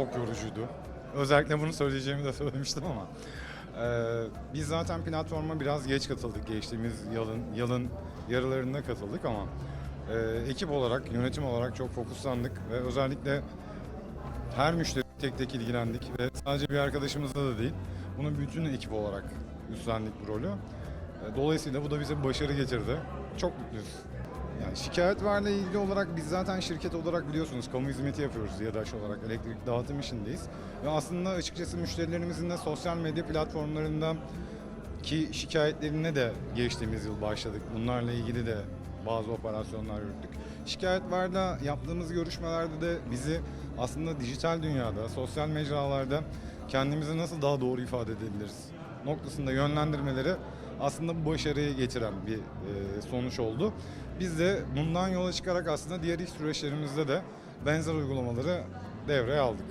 çok yorucuydu. Özellikle bunu söyleyeceğimi de söylemiştim ama. Ee, biz zaten platforma biraz geç katıldık. Geçtiğimiz yılın, yılın yarılarında katıldık ama e, ekip olarak, yönetim olarak çok fokuslandık ve özellikle her müşteri tek tek ilgilendik ve sadece bir arkadaşımızla da değil, bunu bütün ekip olarak üstlendik bu rolü. E, Dolayısıyla bu da bize başarı getirdi. Çok mutluyuz. Yani şikayet varla ilgili olarak biz zaten şirket olarak biliyorsunuz kamu hizmeti yapıyoruz YADAŞ olarak elektrik dağıtım işindeyiz. Ve aslında açıkçası müşterilerimizin de sosyal medya platformlarında ki şikayetlerine de geçtiğimiz yıl başladık. Bunlarla ilgili de bazı operasyonlar yürüttük. Şikayet varla yaptığımız görüşmelerde de bizi aslında dijital dünyada, sosyal mecralarda kendimizi nasıl daha doğru ifade edebiliriz noktasında yönlendirmeleri aslında bu başarıyı getiren bir e, sonuç oldu. Biz de bundan yola çıkarak aslında diğer iş süreçlerimizde de benzer uygulamaları devreye aldık.